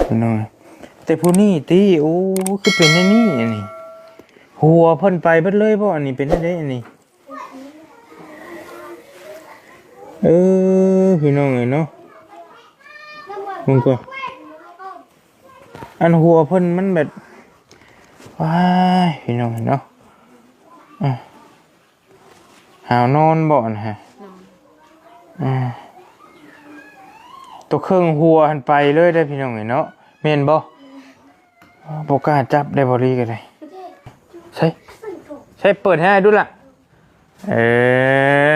พี่น้องแต่ผู้นี้ติโอ้คือเป็นอันนี้อันนี้หัวเพิ่นไปเบิดเลยบ่อันนี้เป็นอันใดอันนี้เออพี่น้องเอ้ยเนาะมึงก็อันหัวเพิ่นมันแบบว้ายพี่น้องเอ้ยเนาะอะหาวนอนบ่นะฮะอ่า ตัวเครื่องหัวหันไปเลยได้พี่น้องเอ้ยเนาะแม่นบ่บกล้าจับได้บ่ดีก็ได้ใช่ใช่เปิดให้ดูล่ะ เออ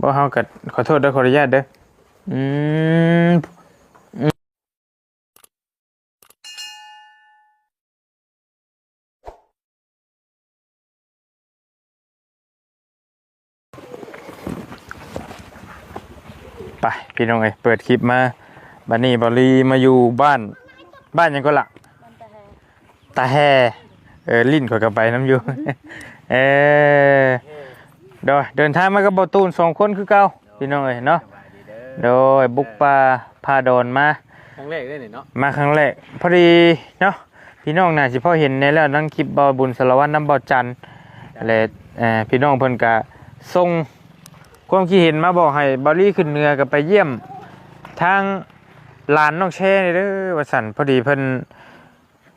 บ่เฮากัขอโทษด้อขออนุญาตเด้ออืมไปพี่น้องเอ้เปิดคลิปมา บัดนี้บอลีมาอยู่บ้าน บ้านหยังก็ละตาแฮเออลิ้นข่อยก็ไปน้ำอยู่ เออโดยเดินทางมากับบตูนสองคนคือเก่าพี่น้องเอ้ยเนาะโดยบุกป่าพาดอนมา ครั้งแรกได้เนี่ยเนาะมาครั้งแรกพอดีเนาะพี่น้องน่าสิพอเห็นในแล้วนั่งคลิปบอบุญสารวัตรน้ำบอจันทร์และเอ่อพี่น้องเพิ่นก็ส่งความคิดเห็นมาบอกให้บอลี่ขึ้นเหนือกับไปเยี่ยมทางห ลานน้องแช่นี่เด้อว่าสันพอดีเพิ่น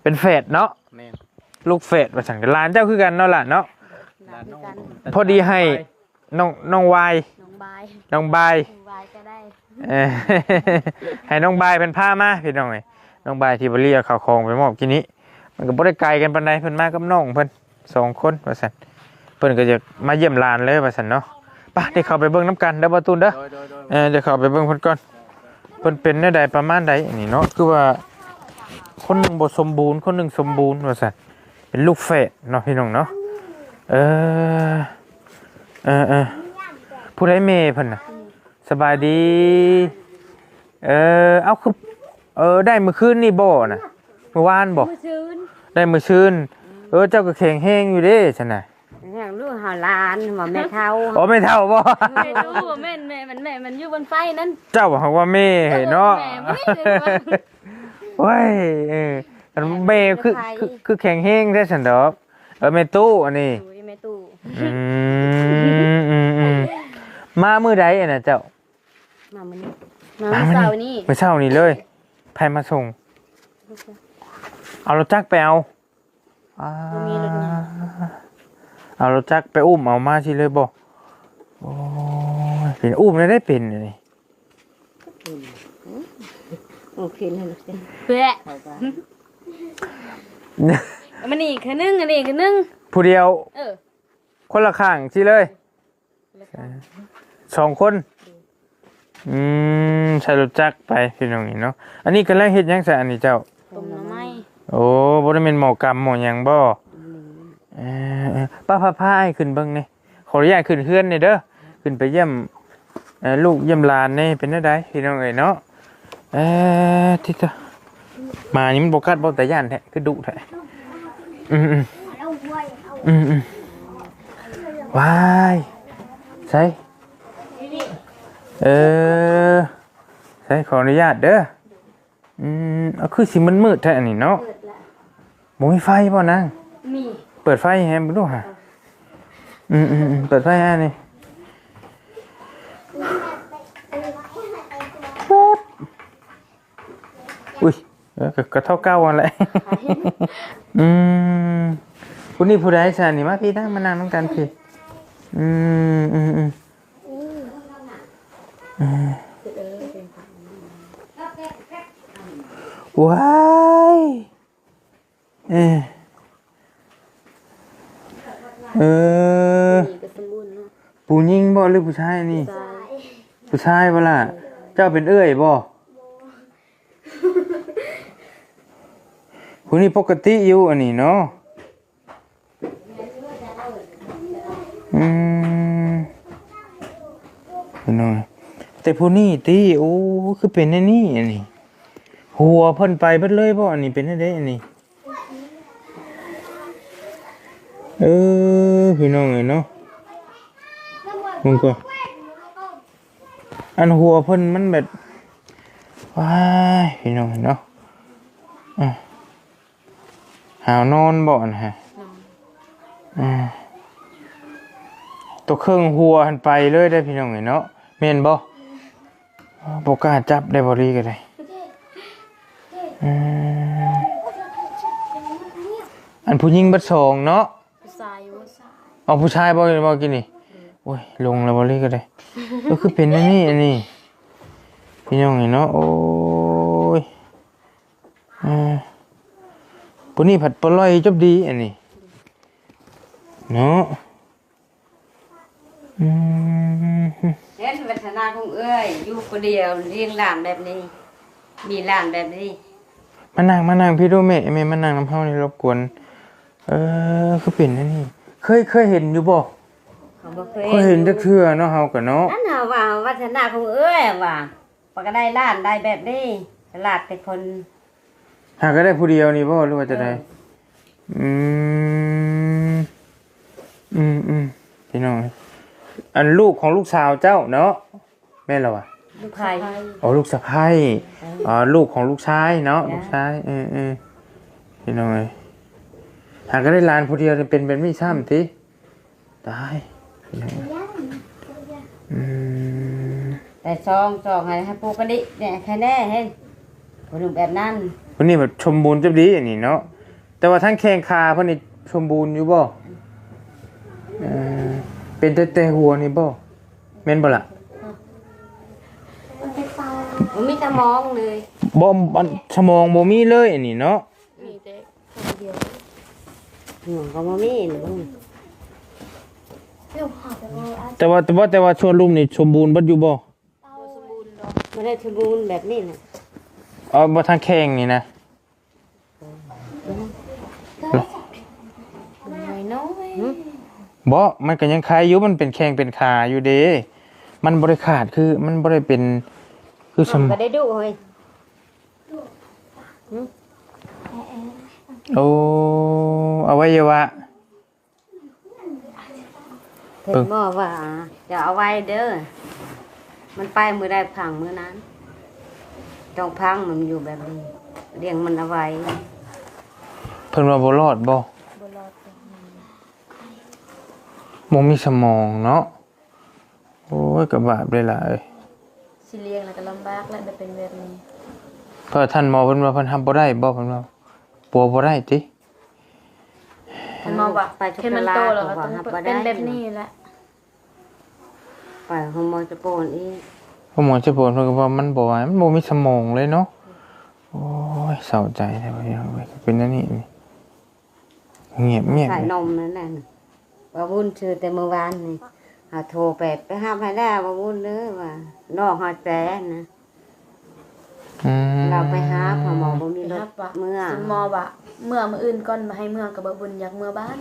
เป็นเฟดเนาะแม่นลูกเฟดว่าสันกับหลานเจ้าคือกันเนาะล่ะเนาะร้านน้องพอดีให้ น้องน้องวายน้องบายน้องบาย น้องบายก็ได้เอ่อ ให้น้องบายเป็นผ้ามาพี่น้องเอ้ยน้องบายที่บริเอาข่าวของไปมอบกินนี้ มันก็บ่ได้ไกลกันปานใดเพิ่นมากับน้องเพิ่นสองคนว่าซั่นเพิ่นก็จะมาเยี่ยมหลานเลยว่าซั่นเนาะไป่ะได้เข้าไปเบิ่งน้ำกันเด้อบ่ตูนเด้อโดยโดยโดยเออเดี๋ยวเข้าไปเบิ่งเพิ่นก่อนเพิ่นเป็นแนวใดประมาณใดอันนี้เนาะคือว่าคนหนึงบ่สมบูรณ์คนหนึงสมบูรณ์ว่าซั่นเป็นลูกแฝดเนาะพี่น้องเนาะเออเออเออผู้ใดแม่เพิ่นน่ะสบายดี เออเอาคือเออได้เมื่อคืนนี่บ่น่ะเมื่อวานบ่มือชื้นได้เมื่อคืนเออเจ้าก็แข็งแห้งอยู่เด้ฉันน่ะ อย่างลูกหาหลานหมอแม่เท่าอ๋อไม่เท่าบ่ไม่รู้ว่าแม่นแม่มันแม่มันอยู่บนไฟนั้น เจ้าบอกว่าแม่เนาะแม่ไม่ได้เลยว่าโอ้ยเอออันแม่คือคือคือแข็งแห้งแท้ฉันดอกเออแม่ตู้อันนี้อยู่ที่แม่ตู้อืมอืมอืมมามื้อใดอะน่ะเจ้า มามันนี่มาเมื่อเสาร์นี่เมื่อเช้านี้เลยใครมาส่ง เอารถจักรไปเอาอ่าบ่มีรถยาง เอารถจักรไปอุ้มเอามาสิเลยบอกโอ้ยเป็นอุ้มแล้วได้เป็นเลยโอเคเลยลูกเจ้าเพื่อมันนี่คือนึ่งอันนี้คือนึ่งผู้เดียวเออคนละข้างสิเลยสองคน อืมใช้รถจักรไปพี่น้องนี่เนาะ อันนี้กำลังเฮ็ดหยังใส่อันนี้เจ้า ต้มหน้ำไม้ โอ้บ่ได้เป็นหมอกรรมหมอหยังบ่ เออป้าพาพาให้ขึ้นเบิ่งนี่ขออนุญาตขึ้นเฮือนนี่เด้อขึ้นไปเยี่ยมลูกเยี่ยมหลานนี่เป็นจังไดพี่น้องเอ้ยเนาะเออที่ตะมานี่มันบกัดบ่แต่ย่านแท้คือดุแท้อืมอืมอืมอืมว้ายใส่เออใส่ขออนุญาตเด้ออืมเอาคือสิมันมืดแท้อันนี้เนาะบ่มีไฟบ่นาง เปิดไฟให้มันดูฮะอืมอืมอืมเปิดไฟให้นี่ปุ๊บอุ้ยเออก็ก็เท่าเก้าวันแหละอืมคุณนี่ผู้ใดสานี่มาพี่นะมานั่งน้องกันพี่ อืมอืมอืมอืมว้ายเออ เออมีก็สมบูรณ์เนาะผู้หญิงบ่หรือผู้ชายนี่ตายผู้ชายบ่ล่ะ เจ้าเป็นเอ้ยบ่ผู้นี้ปกติอยู่อันนี้เนาะอืมพี่น้องแต่ผู้นี้ติโอ้คือเป็นอันนี้อันนี้ หัวเพิ่นไปเบิดเลยบ่อันนี้เป็นอันใดอันนี้ เออพี่น้องเอ้ยเนาะมึงก็อันหัวเพิ่นมันแบบว้ายพี่น้องเนาะหาวนอนบ่นฮะตัวเครื่องหัวหันไปเลยได้พี่น้องเนาะเมนบ่อ๋อบ่กล้าจับได้บ่ดีก็ได้อืมอันผู้หญิงบัดสองเนาะ เอาผู้ชายบ่บ่กินนี่โอ้ยลงแล้วบ่ดีก็ได้ก็คือเป็นอันนี้อันนี้พี่น้องเนาะโอ้ยอ่าปุ่นนี่ผัดปลาลอยจบดีอันนี้เนาะอืมเห็นวัฒนาของเอ้ยอยู่คนเดียวเลี้ยงหลานแบบนี้ มีหลานแบบนี้มานั่งมานั่งพี่ดูแม่แม่มานั่งน้ำเฮานี่รบกวน เออคือเป็นอันนี้ เคยเคยเห็นอยู่บ่เขาบ่เคเคยเห็นจักเทื่อเนาะเฮาก็เนาะนั่นน่ะว่าวัฒนาของเอ้ยว่าปก็ได้หลานได้แบบนี้หลานแต่คนหาก็ได้ผู้เดียวนี่บ่หรือว่าจะได้อืมอืมอืมพี่น้องอันลูกของลูกสาวเจ้าเนาะแม่นเหรอวะลูกใครอ๋อลูกสะใภ้อ๋อลูกของลูกชายเนาะลูกชายเออเออพี่น้องเอ้ย หากก็ได้หลานผู้เดียวจะเป็นเป็นไม่ซ้ำทีตายพี่น้องอืมแต่ซองซองให้ให้ปลูกกระดิเนี่ยแค่แน่เห็นคนหนุ่มแบบนั้นวันนี้แบบชมบูรณ์จะดีอันนี้เนาะแต่ว่าทั้งแข้งขาเพิ่นนี่ชมบูรณ์อยู่บ่เออเป็นแต่แต่หัวนี่บ่แม่นบ่ล่ะมันมีแต่มองเลยบ่อันสมองบ่มีเลยอันนี้เนาะมีแต่คนเดียว หนูก็บ่มีนี่บ่มีแต่ว่าแต่ว่าแต่ว่าชวนลุมนี่สมบูรณ์เบัดอยู่บ่ไม่ได้สมบูรณ์แบบนี้น่ะเอาบ่ทางแข้งนี่นะน้อยน้อยบ่มันก็ยังคล้ายอยู่มันเป็นแข้งเป็นขาอยู่เด้มันบ่ได้ขาดคือมันบ่ได้เป็นคือสม ก็ได้ดูเฮ้ย โอ้อวัยวะ เพิ่นบอกว่าจะเอาไว้เด้อ มันไปมือได้พังมือนั้นต้องพังมันอยู่แบบนี้เลี้ยงมันเอาไว้ เพิ่นว่าบ่รอดบ่บ่รอดบ่มีสมองเนาะ โอ้ยก็บาปเลยล่ะเอ้ยสิเลี้ยงแล้วก็ลำบากแล้วจะเป็นแบบนี้ เพราะท่านหมอเพิ่นว่าเพิ่นทำบ่ได้บ่เพิ่นว่า ปัวบ่ได้ติมันมาว่าไปทุกแค่มันเวลาโตแล้วก็บอกต้องว่าบ่ได้เป็นแบบนี้แหละไปฮอร์โมนจะโปนอีกเพราะหมอจะปวดเพิ่นก็ว่ามันบ่ว่ามันบ่มีสมองเลยเนาะโอ้ยเศร้าใจแท้ว่าอย่างไรเป็นอันนี้นี่เงียบเงียบใส่นมนั่นน่ะว่าวุ่นชื่อแต่เมื่อวานนี่หาโทรไปไปหาพายได้ว่าวุ่นเด้อว่าน้องหอดแสนนะอืม เราไปหาพอหมอบ่มีรครัถบว่าเมื่อคุณหมอว่าเมื่อมื้ออื่นก่อนมาให้เมื่อกับบ่บุญอยากเมื่อบ้าน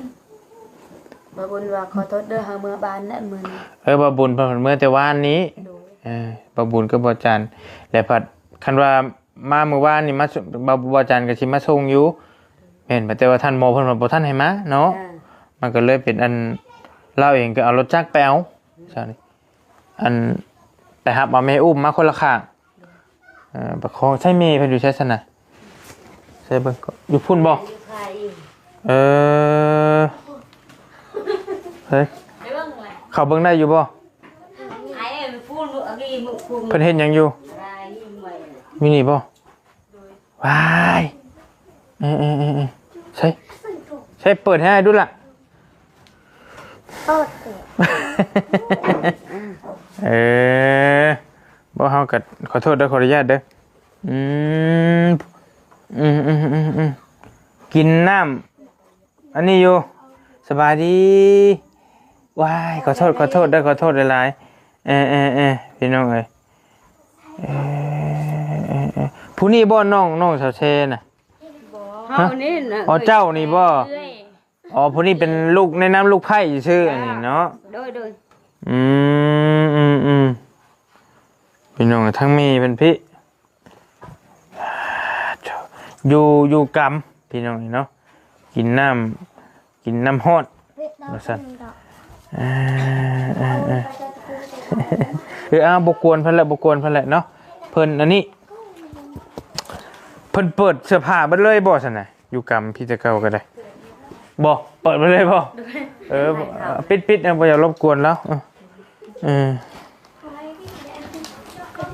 บ่บุญว่าขอโทษเด้อหาเมื่อบ้านและมื้อนี้เออบาบุญเพิ่นเมื่อแต่วานนี้โดยเออบาบุญก็บ่จันทร์และผัดคันว่ามาเมื่อวานนี่มาส่งบาบ่จันทร์ก็สิมาส่งอยู่แม่นบ่แต่ว่าท่านหมอเพิ่นว่าบ่ทันให้มาเนาะเออมันก็เลยเป็นอันเราเองก็เอารถจักรไปเอาใช่นี่อันแต่ครับเอาแม่อุ้มมาคนละข้างเออ ประคองใช่เมย์เพิ่นอยู่ใช่สนะใช่เบิ่งก็อยู่พุ่นบ่อยู่ไผเออเฮ้ยไปเบิ่งแหละเขาเบิ่งได้อยู่บ่ไอ้มันพูดเอากี่มึงคุมเพิ่นเฮ็ดหยังอยู่อะไรไม่มีนี่บ่ว้ายเออเออเออเออใช่ใช่เปิดให้ดูล่ะเออ บ่เฮาก็ขอโทษเด้อขออนุญาตเด้ออืมอืมอืมอืมอืมกินน้ำอันนี้อยู่สบายดีว้ายขอโทษขอโทษเด้อขอโทษหลายๆเออเออเออพี่น้องเอ้ยเออเออเออผู้นี้บ่น้องน้องสาวเชน่ะเฮานี่นะอ๋อเจ้านี่บ่เอ้ยอ๋อผู้นี้เป็นลูกในน้ำลูกไผ่ชื่ออันนี้เนาะโดยโดยอืมอืมอืม พี่น้องทั้งมีเป็นพี่อยู่อยู่กรรมพี่น้องเนาะกินน้ำกินน้ำฮอดมาสั่นเอ่าอ่าอ่าเออเอาบกวนเพิ่นแหละบกวนเพิ่นแหละเนาะเพิ่นอันนี้ เพิ่นเปิดเสื้อผ้าเบิดเลยบ่ซั่นน่ะอยู่กรรมพี่จะเก่าก็ได้บ่เปิดไปเลยบ่เออบ่ปิดปิดนะบ่อย่ารบกวนแล้วเออเออ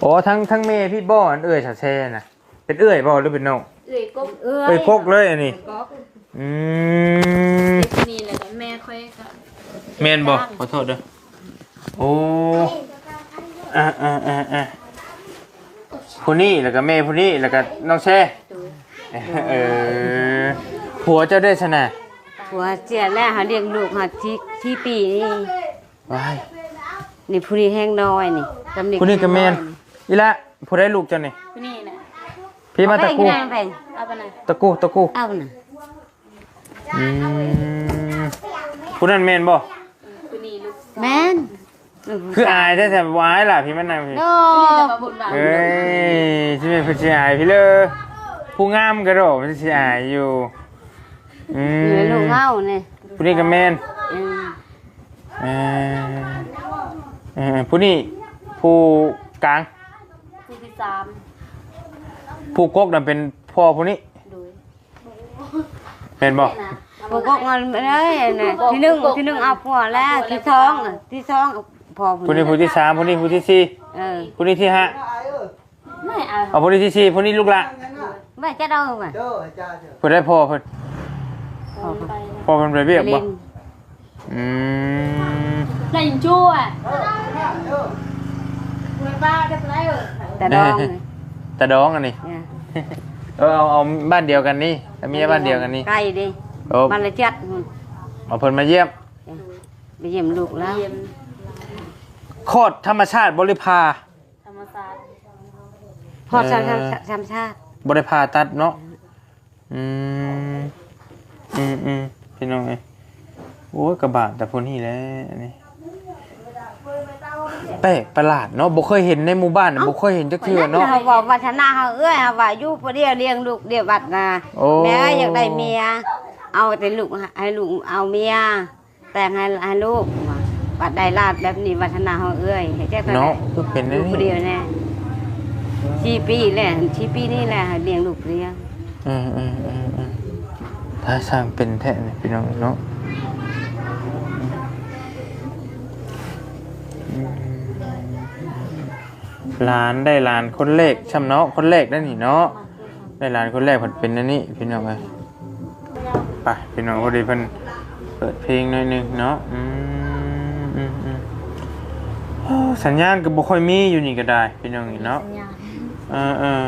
โอ้ทั้งทั้งเมย์พี่บ่อันเอ้ยชาแช่น่ะเป็นเอ้ยบ่หรือเป็นน้องเอ้ยกบเอ้ยเอ้ยกกเลยอันนี้กบอืมเด็กนี่แหละก็แม่ค่อยก็แม่นบ่ขอโทษเด้อโอ้อ่าอ่าอ่าอ่าผู้นี้แล้วก็แม่ผู้นี้แล้วก็น้องแช่ดูเออผัวเจ้าได้ชนะผัวเสียแล้วหาเลี้ยงลูกหาที่ที่ปีนี่ว้ายนี่ผู้นี้แห้งน้อยนี่ กำเนิดผู้นี้ก็แม่นอีละผู้ได้ลูกเจ้านี่ผู้นี่น่ะพี่มาตะกูเอาไปเอาไปไหนตะกูตะกูเอาน่ะอืมผู้นั้นแม่นบ่ผู้นี่ลูกแม่นคืออายแท้ๆว้ายล่ะพี่มันนั่งพี่โนผู้นี่จะมาบุญหวังเอ้ยที่เป็นผู้ชายพี่เลยผู้งามกระโดดมันสิอายอยู่อืเหลือลูกมเฮานี่ผู้นี้ก็แม่นอืมเออเออผู้นี้ ผู้กลาง ผู้ที่สามผู้กกนั่นเป็นพ่อผู้นี้ดูเป็นบ่พวกก็เงินไปเลยน่ะที่หนึ่งที่หนึ่งเอาผัวแล้วที่สองอะที่สองเอาพอผู้นี้ผู้ที่สามผู้นี้ผู้ที่สี่เออผู้นี้ที่ห้าไม่เอาเอาผู้นี้ที่สี่ผู้นี้ลูกละไม่จะเอาอะผู้ได้พ่อเพิ่นเอาไปพ่อเพิ่นไปเวียกบ่ลินอืมได้ยินชั่วไม่บ้าได้ไรเออแต่ดองเลยตะดองอันนี้เนี่ยเออเอาเอาบ้านเดียวกันนี่เอาเมียบ้านเดียวกันนี่ใกล้ดิโอ้มันละจัดเอาเพิ่นมาเยี่ยมไปเยี่ยมลูกแล้วเยี่ยมโคตรธรรมชาติบริพาธรรมศาสตร์พอดเออ ชามชามชาติบริพาตัดเนาะอืมอืมอืมพี่น้องเอ้ยโอ้ยกระบาดแต่พวกนี้แหละอันนี้ แปลกประหลาดเนาะบ่เคยเห็นในหมู่บ้านน่ะบ่เคยเห็นจักเทื่อเนาะ เขาบอกวัฒนาเขาเอ้ยเขาว่าอยู่พอเดียวเลี้ยงลูกเดียวบัดนะโอ้ แม่อยากได้เมีย เอาแต่ลูกให้ลูกเอาเมีย แต่งให้ให้ลูกว่าบัดได้ลาดแบบนี้วัฒนาเขาเอ้ยให้แจ้งเนาะคือเป็นลูนี่กพอเดียวแน่ชีปีแหละชีปีนี่แหละให้เลี้ยงลูกเลี้ยงอืมอืมอืมอืมถ้าสร้างเป็นแท้เนี่ยพี่น้องเนาะ หลานได้หลานคนแรกช่ำเนาะคนแรกได้นี่เนาะได้หลานคนแรกเพิ่นเป็นอันนี้พี่น้องเอ้ยไปพี่น้องพอดีเพิ่นเปิดเพลงหน่อยหนึงเนาะอืมอืมอืมโอ้สัญญาณก็บ่ค่อยมีอยู่นี่ก็ได้พี่น้องนี่เนาะสัญญาณเออเออ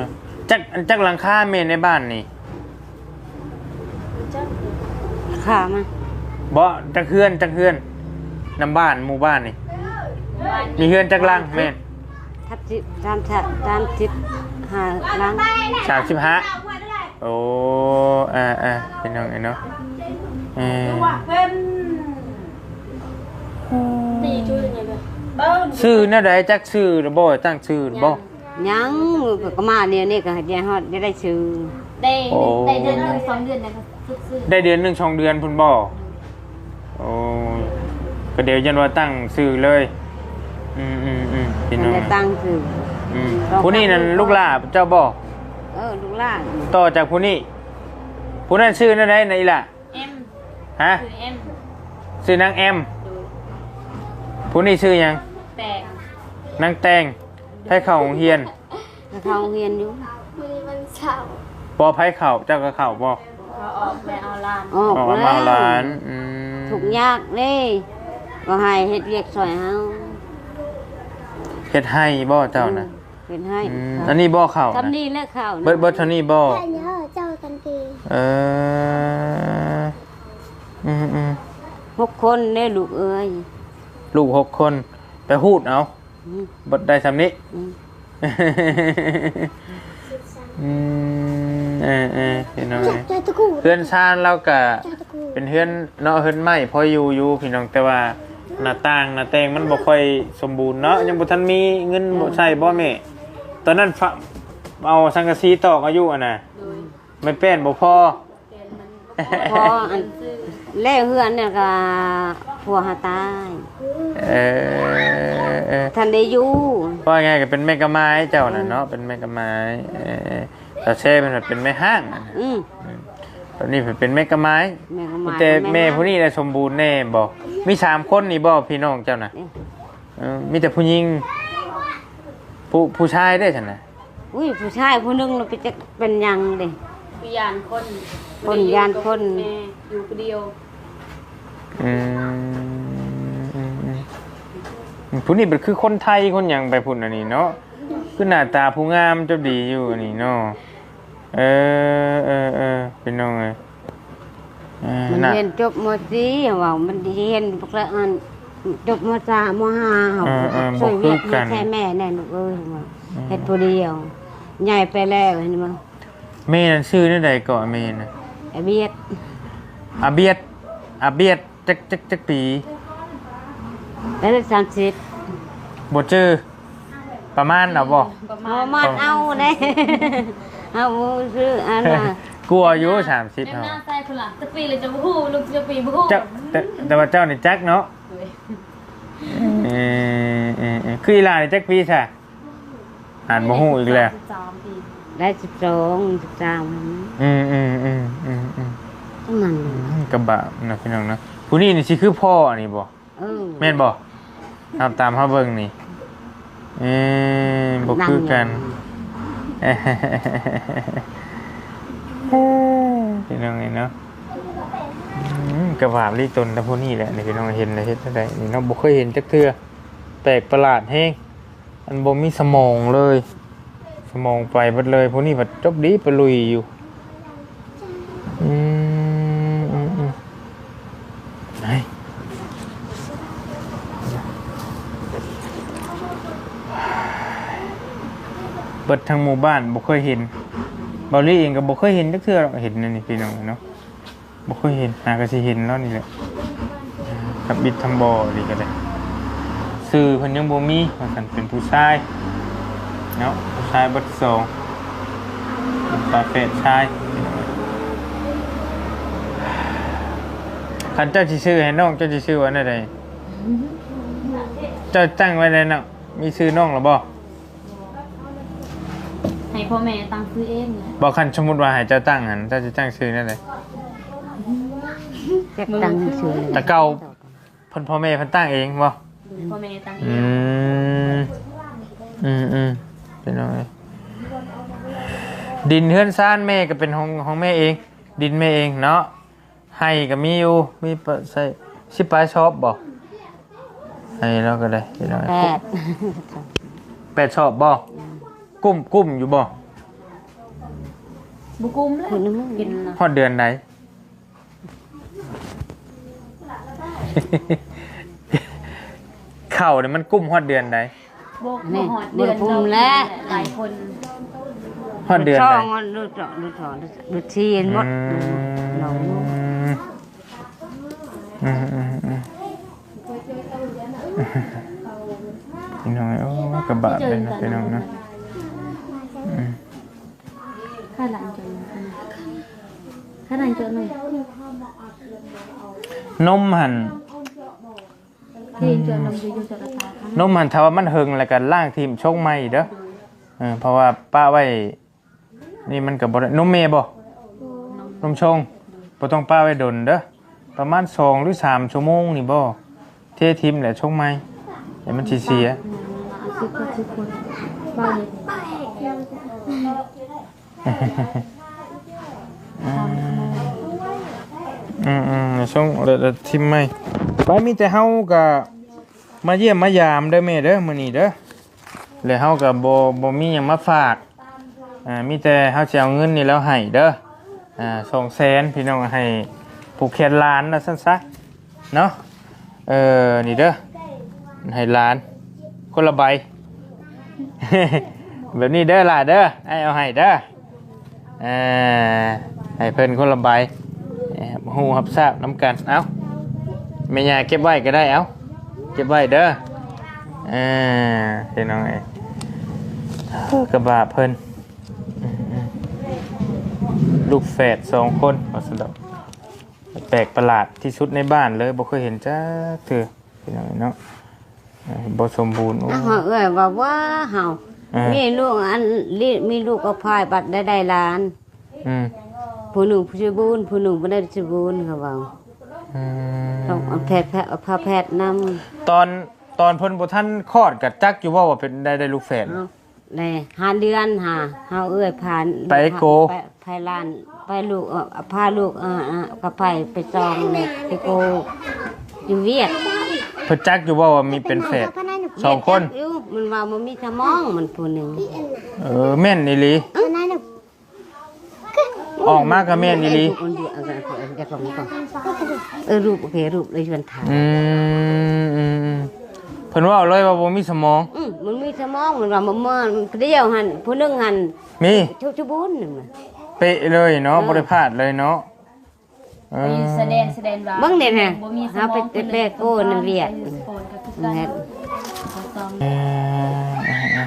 จักจักหลังคาเมนในบ้านนี่จักขามาบ่จักเฮือนจักเฮือนน้ำบ้านหมู่บ้านนี่บ้านมีเฮือนจักหลังแม่น ทับทิศตามทับตามทิศหาล้างสามสิบห้าโอ้อ่าอ่าเป็นน้องไอ้เนาะเออตีช่วยยังไงบ้างชื่อน่าใดจักชื่อหรือบ่ตั้งชื่อหรือบ่ยังก็มาเดียวนี่ก็เดียวฮอดจะได้ซื้อได้โอ้ได้เดือนหนึ่งสองเดือนเนี่ยก็ฝึกซื้อได้เดือนหนึ่งช่องเดือนพุ่นบ่โอ้ก็เดี๋ยวยันว่าตั้งชื่อเลย อืมอืมอืมพี่มันน้อง ได้ตั้งซื้ออืมผู้นี้นั่นลูกหลาบเจ้าบ่เออลูกหลานต่อจากผู้นี้ผู้นั้นชื่อนั่นไดไหนล่ะเอ็มฮะคือเอ็มชื่อนางแอมดูผู้นี้ชื่อหยังแตกนางแตงไผเข่าของเฮียนเขาเฮียนอยู่มือมันเฉาบอไผเข่าเจ้าก็เข่าบ่เขาออกไปเอาลานออกออกมาแล้มาวร้านอืมถูกยากเด้ก็ให้เฮ็ดเรียกซอยเฮา เฮ็ดให้บ่เจ้านะเป็นให้อืมอันนี้บ่เข่าทำนะนี่แล้วข้าวเบิดเบิดเท่านี้บ่เยอะเจ้ากันทีเอออืมอืมหกคนเด้ลูกเอ้ยลูกหกคนไปหูดเอาอืมเบิดได้สำนี้ อืมอืมเออเออพี่น้องเอ้ยใจตะกูเพื่อนชาติเราก็ ใจตะกูเป็นเพื่อนเนาะเฮือนใหม่พออยู่อยู่พี่น้องแต่ว่า หน้าต่างหน้าแตงมันบ่ค่อยสมบูรณ์เนาะยังบ่ทันมีเงินบ่ใช้บ่แม่ตอนนั้นฝะเอาสังกะสีตอกอายุอะน่ะโดยไม่แป้นบ่พอเกณฑ์มันพออันแล้วเฮือนเนี่ยก็ผัวหาตาย เออเออ ท่านได้อยู่ว่าไงก็เป็นแม่กะไม้เจ้าน่ะเนาะเป็นแม่กะไม้เออแต่แช่เป็นแบบเป็นแม่ห้างอะอืม ตอนนี้เพิ่นเป็นแม่กะไม้ แม่ก็มีมาแต่แม่ผู้นี้แหละสมบูรณ์แน่บ่มีสามคนนี่บ่พี่น้องเจ้าน่ะเออมีแต่ผู้หญิงผู้ผู้ชายได้ฉันน่ะอุ้ยผู้ชายผู้หนึงเราไปจะเป็นหยังเด้ วิญญาณคนคนยานคน แม่อยู่คนเดียวอืมอืมอืมผู้นี้เป็นคือคนไทยคนหยังไปพุ่นอันนี้เนาะคือหน้าตาผู้งามเจ้าดีอยู่อันนี้เนาะ เออเออเออพี่น้องเอ้ยเออมันน่ะเรียนจบม .4 ว่ามันเรียนพวกละอันจบม .3 ม .5 เฮาเออเออช่วยบ่เวียกคือกัให้นแท้แม่แน่ลูกเอ้ยว่าเฮ็ดผู้เดียวใหญ่ไปแล้วเห็นบ่แม่นั่นชื่อนี่ใดก่อนแม่น่ะไอ้เบียดอาเบียดอาเบียดจักจักจักปีแล้ว30บ่เจอประมาณน่ะบ่ประบ่มาณมาเอาเด้ เอาซื้ออันน่ะกลัวอายุ30เล่มเฮาหน้าใส่คนละจะปีเลยจะพูลูกจะปีพูเจ้าแต่แต่ว่าเจ้านี่จักเนาะเออเออเออคืออีหลานี่จักปีซะอ่านบ่ฮู้อีกแล้วสามปีได้12 13อืมอืมอืมอืมอืมทั้งนั้นอืมกระบะนะพี่น้องนะผู้นี้นี่สิคือพ่อนี่บ่เออแม่นบ่ตามตามเฮาเบิ่งนี่เออบ่คือกัน พี่น้องนี่เนาะกระบะลีตนแต่พวกนี้แหละนี่พี่น้องเห็นเลยเห็นอะไดนี่น้องบ่เคยเห็นจักเทือแปลกประหลาดแฮงอันบ่มีสมองเลย สมองไปหมดเลยพวกนี้แบบจบดีปลุยอยู่ อืมอืมอืมไหน เบิดทางหมู่บ้านบ่เคยเห็นบอลลี่เองก็บ่เคยเห็นจักเทื่อหรอกเห็นนั่นนี่พี่น้องเนาะบ่เคยเห็นหาก็สิเห็นแล้วนี่แหละกับบิดทางบ่อนี่ก็ได้ซื้อเพิ่นยังบ่มีว่าซั่นเป็นผู้ชายเนาะผู้ชายเบิดสองป็นฝาแฝดชายคันเจ้าสิชื่อให้น้องเจ้าสิชื่อว่าอะไรเจ้าตั้งไว้แล้เนาะมีชื่อน้องหรือบ่ พ่อแม่ตั้งซื้อเองเลยบอกคันสมมุติว่าให้เจ้าตั้งหันเจ้าจะตั้งชื่อนั่นเลย แจกตังค์ซื้อแต่เก่า เพิ่นพ่อแม่เพิ่นตั้งเองบ่พ่อแม่ตั้งเออืงมอืมอืมเป็นน้อยดินเฮือนซ่านแม่ก็เป็นของของแม่เอง ดินแม่เองเนาะให้ก็มีอยู่มีปะใส่สิปลายชอบบ่ให้แล้วก็ได้เป็นน้อยแปดแปดชอบบ่ กุ้มกุ้มอยู่บ่บุกุมเลยคุณนึงกินนะฮอดเดือนไหน เข่าเนี่ยมันกุ้มฮอดเดือนไหนบกบ่หอดเดือนเราหลายคนฮอดเดือนช่อไหนงดูสองดูสองดูชีนหมดหนองอืมอืมอืมพี่น้องโอ้กระบะเป็นนะพี่น้องนะอืม ข้าหลังจนข้าหลังจนหน่อยนมหันที่จนนมจะอยู่จักรตาค่ะนมหันถ้าว่ามันเฮิงแล้วกันล่างทีมชกไม่เด้อเออเพราะว่าป้าไว้ นี่มันกับบนมเมย์บ่นมชงบ่ต้องป้าไว้ดนเด้อประมาณสองหรือสามชั่วโมงนี่บ่เททิมแหละชกไม่เดี๋ยวมันสิเสียสิบคนสิบคนบ้านเลย อืมอืมช่วงเดี๋ยวทิมไม่ไปมีแต่เฮากับมาเยี่ยมมายามเด้อแม่เด้อมื้อนี้เด้อแล้วเฮากับบ่บ่มีหยังมาฝากอ่ามีแต่เฮาสิเอาเงินนี่แล้วให้เด้ออ่า200,000พี่น้องให้ผูกแขนหลานนะซั่นซะเนาะเออนี่เด้อให้หลานคนละใบแบบนี้เด้อล่ะเด้อไอเอาให้เด้อ อ่าให้เพิ่นคนละใบแอบหูหับทราบน้ำกันเอาแม่ยาเก็บไว้ก็ได้เอาเก็บไว้เด้ออ่าเห็นน้องไอ้กระบะเพิ่นลูกแฝดสองคนมาสดอกแปลกประหลาดที่สุดในบ้านเลยบ่เคยเห็นจ้าเถื่อเห็นน้องไอ้เนาะบ่สมบูรณ์โอ้เอ้ยว่าว่าเฮา อ่ามีลูกอันลิมีลูกก็พายบัตรได้ได้ล้าน อืมผู้หนึ่งผู้ช่วยบุญผู้หนึ่งบ่ได้ช่วยบุญเขาว่าอืมต้องเอาแพทย์แพทย์เอาพาแพทย์นำตอนตอนเพิ่นบ่ทันคลอดก็จักอยู่ว่าว่าเป็นได้ได้ลูกแฝดเอาได้ห้าเดือนหาเฮาเอ้ยผ่านไปโก ไปไปล้านไปลูกเอ่อพาลูกอ่าอ่าก็ไปไปจองไปโกอยู่เวียดเพิ่นจักอยู่ว่าว่ามีเป็นแฝด สองคนอยู่มันว่ามันมีสมองมันผู้หนึ่งเออแม่นอีหลีออกมาก็แม่นอีหลีมันเดียวเอากันเอาจะของก่อนเออรูปโอเครูปเลยชวนถ่ายอืมอืมอืมเพิ่นเว่าเลยว่าบ่มีสมอง อืมมันมีสมองมันว่ามันเมื่อเดียวหันผู้หนึงหันมีชุชุบุญนี่มันเป๊ะเลยเนาะบ่ได้พลาดเลยเนาะเอไปอแสดงแสดงว่าเบิ่งเนี่ยฮะบ่มีสมเอาองไปเตะแปะโก้ในเวียดไปโกนก็คือกันเฮ็ดเขา ซ้อมเออเออเออ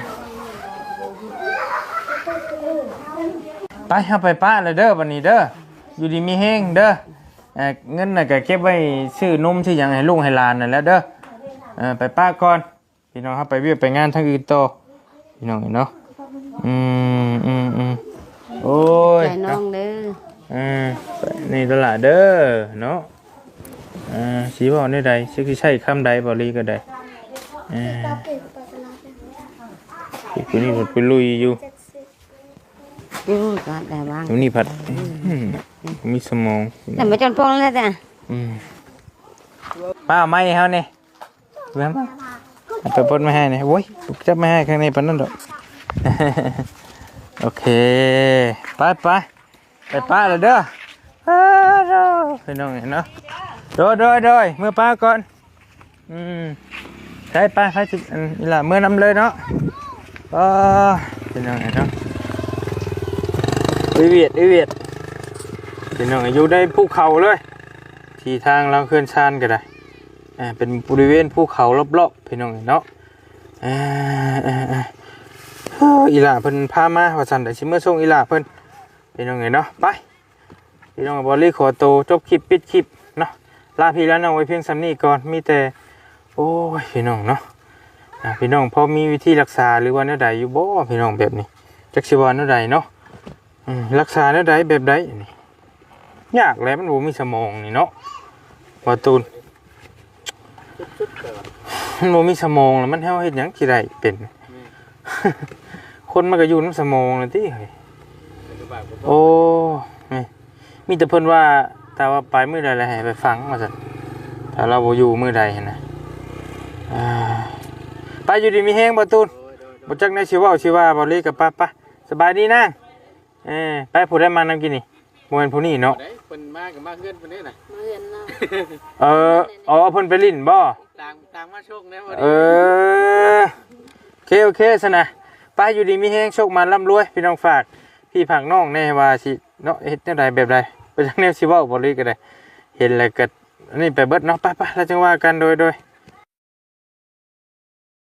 ไปเอาไปป้าเลยเด้อวันนี้เด้ออยู่ดีมีแห้งเด้อเอ่อเงินน่ะก็เก็บไว้ซื้อนมซื้อหยังให้ลูกให้หลานนั่นแหละเด้อเออไปป้าก่อนพี่น้องครับไปเวียกไปงานทางอื่นต่อพี่น้องเนาะอืมอืมอืมโอ้ยใจน้องเด้ออืมไปนี่ตลาดเด้อเนาะอ่าสีบอกได้ใดสิคือใช่คำใดบ่ลีก็ได้ อ่าอีกคนนี้ผมไปลุยอยู่อยู่ก็ได้บ้างวันนี้ผัดอืมมีสมองแต่ไมาจนพงแล้วจ้ะอืมป้าเอาไม้ให้เฮานี่ยแม่มาเอาไปปนไม่ให้เนี่ยโว้ยจับไม่ให้ข้างในปนนั้นดอกโอเคไปไปไปป้าเลยเด้อป้าเด้อพี่น้องเห็นเนาะโดยโดยโดยเมื่อป้าก่อนอืม ใช่ป้าใช่อันนี่ล่ะเมื่อนำเลยเนาะป้าพี่น้องเห็นเนาะวิเวียดวิเวียดพี่น้องอยู่ได้ภูเขาเลยที่ทางเราเคลื่อนชานก็ได้อ่าเป็นบริเวณภูเขารอบๆพี่น้องเห็นเนาะอ่าอ่าอ่าอีหล่าเพิ่นพามาว่าซั่นแต่สิเมื่อส่งอีหล่าเพิ่นพี่น้องเห็นเนาะไปพี่น้องบอลลี่ขอโตจบคลิปปิดคลิปเนาะลาพี่แล้วน้องไว้เพียงสำนี้ก่อนมีแต่ โอ้ยพี่น้องเนาะพี่น้องพอมีวิธีรักษาหรือว่าแนวใดอยู่บ่พี่น้องแบบนี้จักสิวาแนวใดเนาะรักษาแนวใดแบบใดยากแล้วมันบ่มีสมองนี่เนาะว่าตูนมันบ่มีสมองแล้วมันเฮาเฮ็ดหยังสิได้เป็น คนมันก็อยู่น้ำสมองเลยที่เฮ้ยโอ้นี่มีแต่เพิ่นว่าแต่ว่าไปมือใดแล้วให้ไปฟังมาสั่นถ้าเราบ่อยู่มือใดหั้นนะ อ่าไปอยู่ดีมีแห้งบ่ตูนบ่จักในชีว่าชีว่าบ่เลยกับป้าป้าสบายดีนะเออไปผู้ได้มานำกินนี่บ่แม่นผู้นี้เนาะได้เพิ่นมากับมาเพื่อนเพิ่นนี่น่ะเมื่อนเราเอออ๋อเพิ่นไปลิ้นบ่ต่างต่างมาโชคนะวันเอนี้อโอเคโอเคสนะไปอยู่ดีมีแห้งโชคมันร่ำรวยพี่น้องฝากพี่ผักน้องแน่ว่าสิเนาะเฮ็ดจังไดแบบใดไปจังแนวสิเว้าบ่เลยก็ได้เห็นแล้วก็อันนี่ไปเบิดเนาะไปๆแล้วจังว่ากันโดยโดย